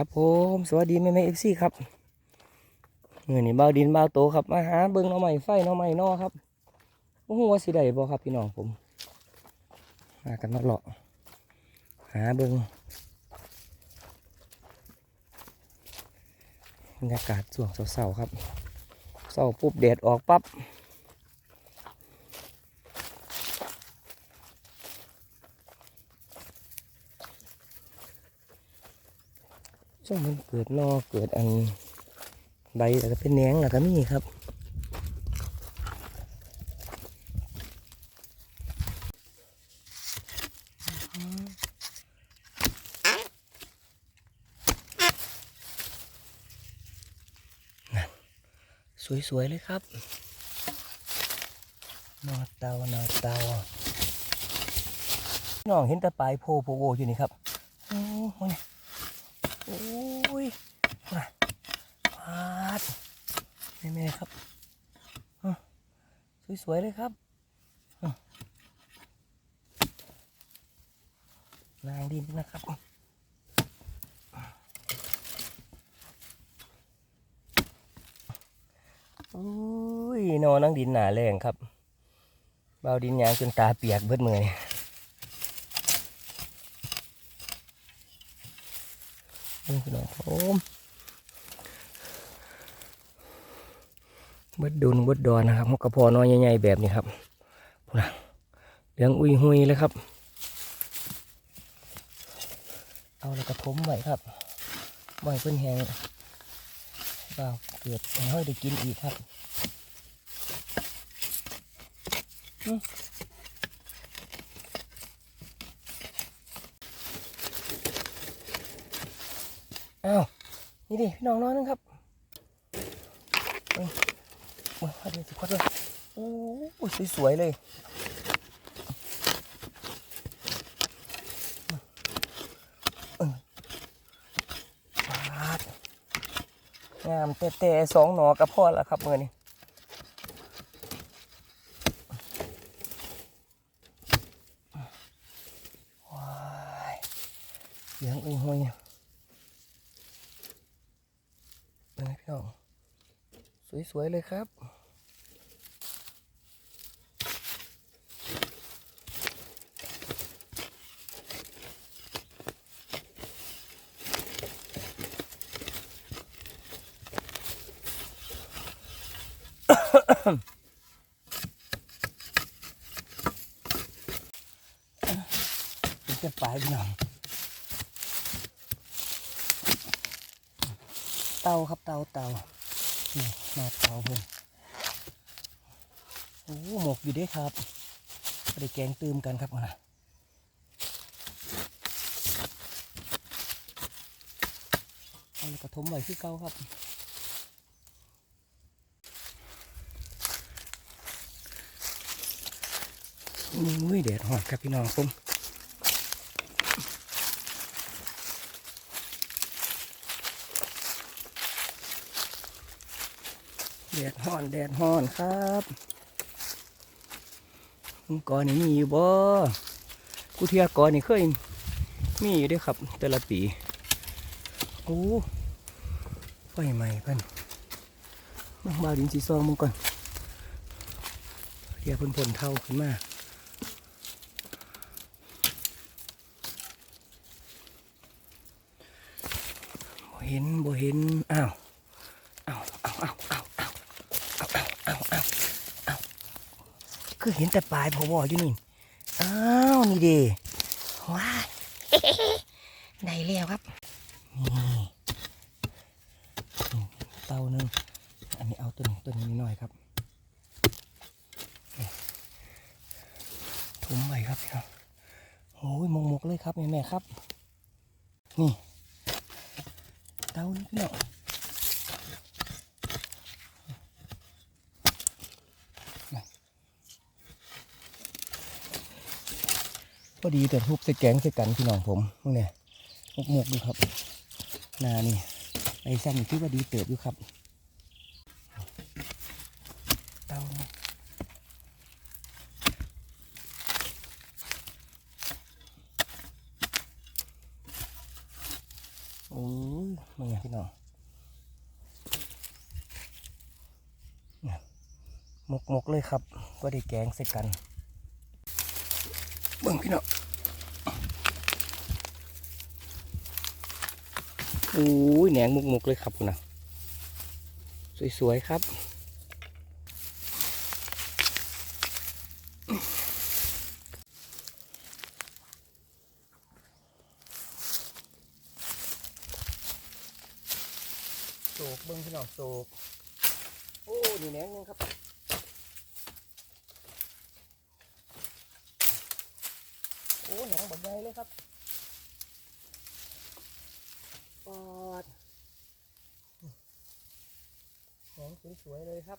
ครับผมสวัสดีแม่แม่เอฟซีครับเมื่อนี้เบาดินเบาโตครับมาหาเบิ้งน้องใหม่ไฟน้องใหม่นอครับโอ้โหว่าสิได้บ่ครับพี่น้องผมมากันมาเลาะหาเบิ้งบรรยากาศช่วงเสาร์ๆครับเสาปุ๊บแดดออกปั๊บ ช่วงมันเกิดนอเกิดอันใบแล้วก็เป็นแหนงแล้วก็มีครับสวย ๆ เลยครับ นอเตานอเตาน้องเห็นแต่ปลายโพโพโวอยู่นี่ครับ โอ้โหนี่ โอ้ยมาปาดแม่ๆครับสวยๆเลยครับนางดินนะครับอุ้ยนอนนั่งดินหนาแรงครับ เบาดินยางจนตาเปียกเบิดมือนี่นี่ พี่น้องผมบดดุนบดดอนนะครับกระพอน้อยใหญ่ๆแบบนี้ครับพูนะเหลืองอุ้ยหุยเลยครับ เอาแล้วก็ทมไว้ครับไว้เพิ่นแหงเปล่าเกิดให้ได้กินอีกครับ อ้าวนี่ดิพี่น้องน้อยนึงครับเอ้ยโอ้ยเดี๋ยสิควัดเลยโอ้ยสวยๆเลยเออปาดงามแต่แต่สองหนอกับพ่อแล้วครับเมื่อนี้ว้ายเสียงอุ้ยหุย เป็นไงพี่น้อง สวย ๆ เลยครับเป็นจะปลายพี่น้อง ตาครับเตาเตานี่มาเตาเพื่นโอ้หมกอยู่ด้วยครับไปแกงตืมกันครับมานะเอาแล้วกระทมไว้ที่เก่าครับอุ้ยแดดหอดครับพี่น้องผม แดดห่อนแดดห่อนครับก่อนนี่มีอยู่บ่กูเทียก่อนนี่เคยมีอยู่ด้วยครับ แต่ละปีโอ้ไฟใหม่เพิ่นมาบาวดินสีซองมึงก่อนเทียเพิ่นผลเท่าขึ้นมาบ่เห็นบ่เห็นอ้าว คือเห็นแต่ปลายพอวออยู่นี่ อ้าวนี่เดว้าได้แล้วครับ นี่เตาหนึ่งอันนี้เอาตัวนี้ตัวนี้นิดหน่อยครับนี่ทุ่มไว้ครับพี่น้องโอ้ยมงมกเลยครับแม่แม่ครับ นี่ เตานี่พี่น้อง พอดีแต่ทุบใส่แกงใส่กันพี่น้องผมพวกเนี่ยมกมกดูครับนานี่ไอ้ซ้ำที่ว่าดีเติบอยู่ครับเตาโอ้ยพี่น้องหมกหมกเลยครับก็ได้แกงใส่กัน เบิ่งพี่น้องโอ้ยแหนงมุกมุกๆเลยครับคุณนะสวยๆครับโศกเบิ่งพี่น้องโศกโอ้นี่แหนงหนึงครับ โอ้แหนงบักใหญ่เลยครับปอดแหนงสวยๆเลยครับ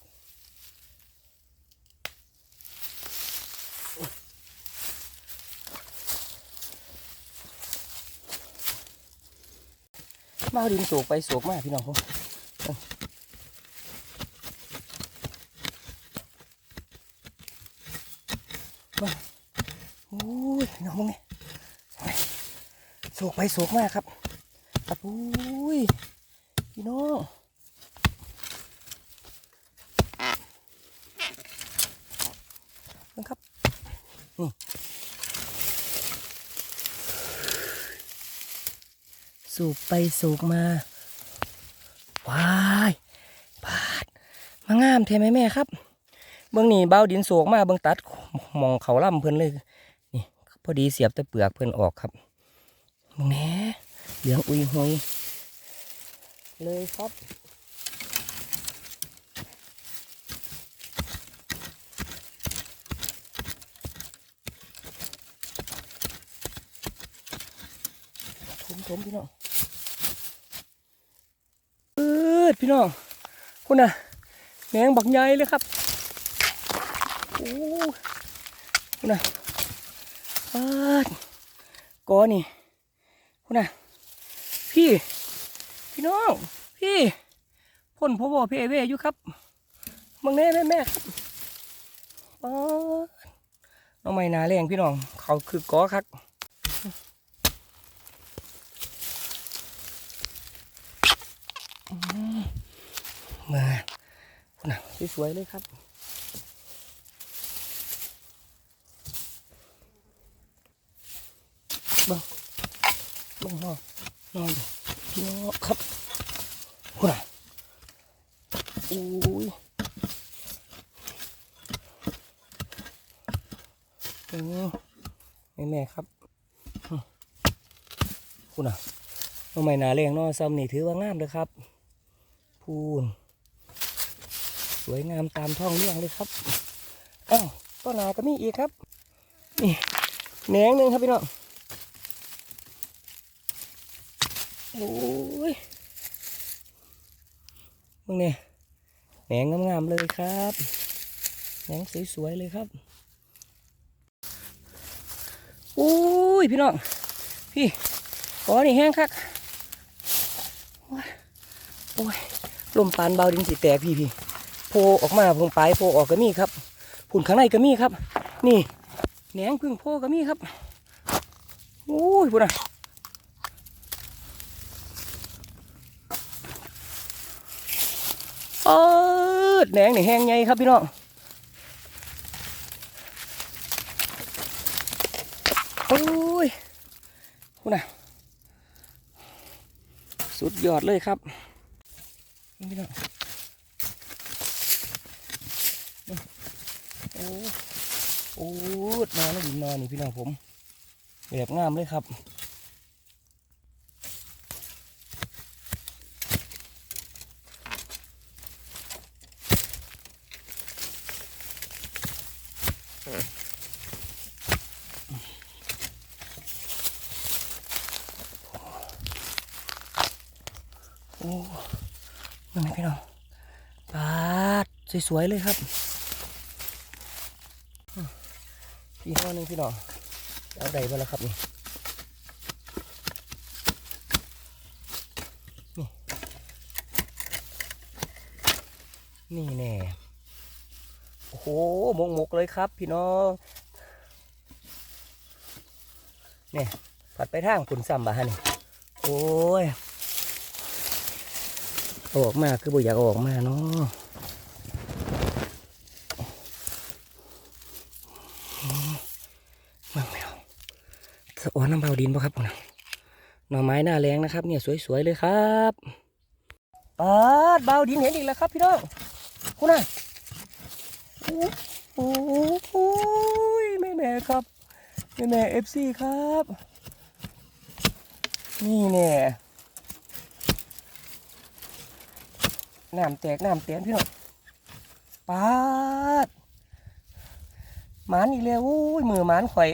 มาเอาดินโศกไปโศกมาพี่น้องผม โอ้ยพี่น้องมึงนี่ โศกไปโศกมากครับครับโอ้ยพี่น้องเบิ่งครับนี่สูบไปสูบมาว้ายปาดมางามเทไหมแม่ครับ เบื้องนี้เบ้าดินโศกมาเบื้องตัดมองเขาล่ำเพิ่นเลยนี่พอดีเสียบต่เปลือกเพิ่นออกครับ มึงแหน่เหลืองอุยหอยเลยครับถมถมพี่น้องเออพี่น้องคุณน่ะแหนงบักใหญ่เลยครับโอ้คุณน่ะปาดกอนี่ณน่ะ พี่ พี่น้อง พี่ พ่นพ่อบ่พี่เอเวอยู่ครับมึงแน่แม่แม่ครับปาดน้องไม่นาแรงพี่น้อง เขาคือกอครับมาคุณน่ะสวยๆเลยครับเบิ่งนอนนอนอยู่พี่น้องครับคุณน่ะ อ้ยโอ้แม่แม่ครับคุณน่ะทำไมหนาแรงนอซ้ำนี่ถือว่างามเลยครับ พูน สวยงามตามท้องเรื่องเลยครับอ้าวต้นนาก็มีอีกครับ นี่แหนงหนึ่งครับพี่น้องโอ้ยมึงเนี่ย แหนงงามๆเลยครับแหนงสวยๆเลยครับโอ้ยพี่น้องพี่ขอนี่แห้งคักโอ้ยลมปานเบาดินสีแตกพี่พี่โพออกมาพงปลายโพออกก็มีครับผุ่นข้างในก็มีครับ นี่แหนงพึ่งโพก็มีครับโอ้ยพุ่นอะเอ อแหนงนี่แห้งไงครับพี่น้องโอ้ยคุณน่ะสุดยอดเลยครับพี่น้องโอ้โอ้นอนแล้วดินนอนนี่พี่น้องผมแบบงามเลยครับ โอ้มันพี่น้องปาดสวยๆเลยครับอืมพี่ห้อหนึงพี่น้องเอาใดมาแล้วครับนี่นี่นี่แน่โอ้โหมกมกเลยครับพี่น้องเนี่ยผัดไปทางคุณซ้ำบ่ฮะนี่โอ้ย ออกมาคือบ่อยากออกมาเนาะมาแมวสะออนน้ำเบาดินปะครับคุณน่ะหน่อไม้หน้าแรงนะครับ เนี่ยสวยๆเลยครับปาดเบาดินเห็นอีกแล้วครับพี่น้องคุณน่ะโอ้โหแม่แม่ครับ แม่แม่เอฟซีครับ นี่เนี่ย น้ำแตกน้ำเตียนพี่น้องปาดหมานอีกแล้วอุ้ยมือหมานข่อย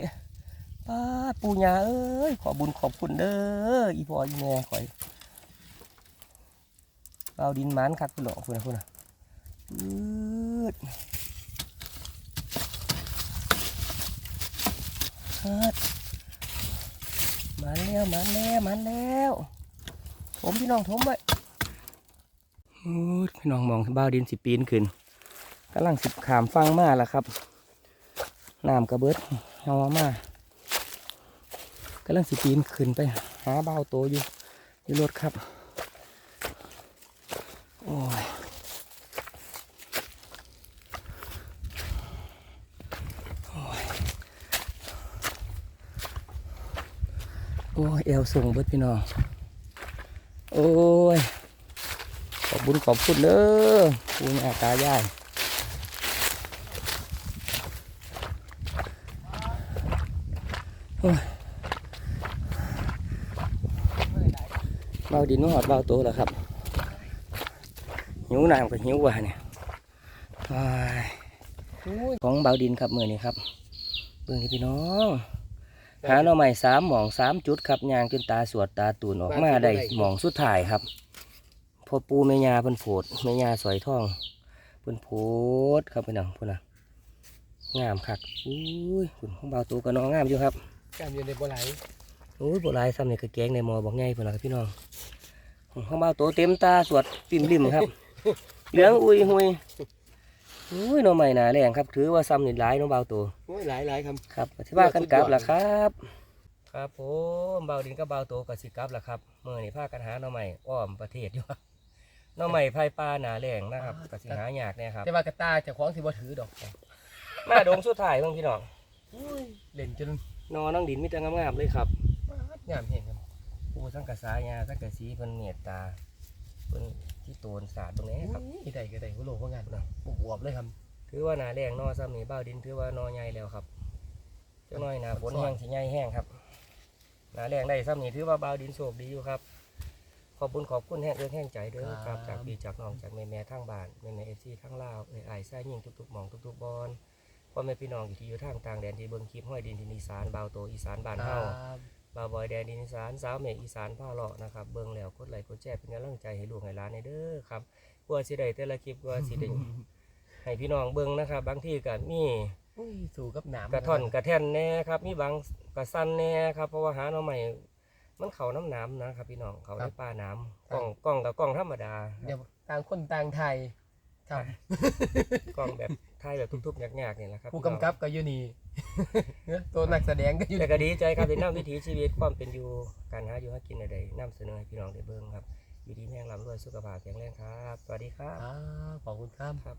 ปาดปูญาเอ้ยขอบุญขอบคุณเด้ออีพ่ออีแม่ข่อยเอาดินหมานคักคุณหลอกคุณนะคุณนะปืดฮัดมาแล้วมาแล้วมาแล้ว ผมพี่น้องผมไว้อู้ย พี่น้องมองบ้าดินสิปีนขึ้นกำลังสิบขามฟังมาแล้วครับน้ำกระเบิดเฮามากำลังสิปีนขึ้นไป หาเบ้าโตอยู่อยู่รถครับ โอ้ยโอ้ยเอวส่งเบิดพี่น้อง โอ้ย บุญขอบคุณเด้อปูญาตายายโอ้ยเบาดินหอดเบาโตแล้วครับ หิวน้ำกับหิวว่าเนี่ยของเบาดินครับมือนี้ครับเบิ่งให้พี่น้องหาหน่อใหม่สามหมองสามจุดครับยางจนตาสวดตาตูนออกมาได้หมองสุดท้ายครับ พอปูแม่ยาเพิ่นโผดแม่ยาสอยทองเพิ่นโผดครับพี่น้องพุ่นน่ะงามคักอุ้ยคุณของเบาตัวกับน้องงามอยู่ครับกามอยู่ในบ่ไหลอุ้ยโบราณซ้ำนี่คือแกงในหมอบอกง่ายพุ่นน่ะครับพี่น้องของเบาตัวเต็มตาสวดปิ่มริมครับเหลืองอุ้ยหุยอุ้ยหน่อใหม่หนาแรงครับถือว่าซ้ำนี่หลายเน้องเบาตัวโอ้ยหลายหลายคครับที่ว่ากันกลับล่ะครับครับผมเบาดินก็เบาโตกับสิกลับล่ะครับเมื่อนี่พากันหาหน่อใหม่อ้อมประเทศอยู่ครับห น่อใหม่ไผ่ป่าหนาแรงนะครับกับสิหายากเนี่ยครัำบแต่ว่ากระตาเจะคล้าของสิบ่ถือดอกมาดงสุดท้ายเพิ่งพี่น้องอุ้ยเล่นจนนอนนั่งดินมิตรงามๆเลยครับปาดงามเห็นครับปูสังกะสายาสังกะสีเพิ่นเมตตาเพิ่นที่โตนศาสตร์ตรงนี้ครับที่ใดก็ได้หัวโลกว่างานนะบวบๆเลยครับถือว่าหนาแรงนอซ้ำนี่เบ้าดินถือว่านอใหญ่แล้วครับเจ้าน้อยหนาฝนแห้งสิใหญ่แห้งครับหนาแรงได้ซ้ำนี่ถือว่าเบ้าดินโชคดีอยู่ครับ ขอบคุณขอบคุณแห้งเอื้อแห้งใจเด้อครับจากพี่จากน้องจากแม่แม่ทั้งบ้านแม่แม่เอฟซีทั้งลาวเอ้ยไอ้ไส้ยิ่งทุกๆหมองทุกๆบอลพ่อแม่พี่น้องอยู่ที่อยู่ทางต่างแดนที่เบิ่งคลิปห้อยดินที่อีสานเบาวโตอีสานบ้านเฮาครับบาวบอยแดนดินอีสานสาวเมฆอีสานผ้าเลาะนะครับเบิ่งแล้วกดไลค์กดแชร์เป็นกำลังใจให้ลูกให้หลานในเด้อครับกว่าสิได้แต่ละคลิปกว่าสิได้ให้พี่น้องเบิ่งนะครับบางที่ก็มีอุ้ยสู่กับหนามกระท่อนกระแท่นแน่ครับมีบางกระสันแน่ครับเพราะว่าหาหน่อใหม่ มันเขาน้ำน้ำนะครับพี่น้องเขาในป่าน้ำกล้องกล้องกับกล้องธรรมดาเดี๋ยวต่างคนต่างไทยครับกล้องแบบถ่ายแบบทุบๆยากๆนี่แหละครับผู้กำกับก็อยู่นี่ตัวนักแสดงก็อยู่แต่นี่ก็ดีใจครับที่นำวิถีชีวิตความเป็นอยู่การหาอยู่หากินใดๆนำเสนอให้พี่น้องได้เบิ่งครับอยู่ดีแม่งลำรวยสุขภาพแข็งแรงครับ สวัสดีครับอ่าขอบคุณครับครับ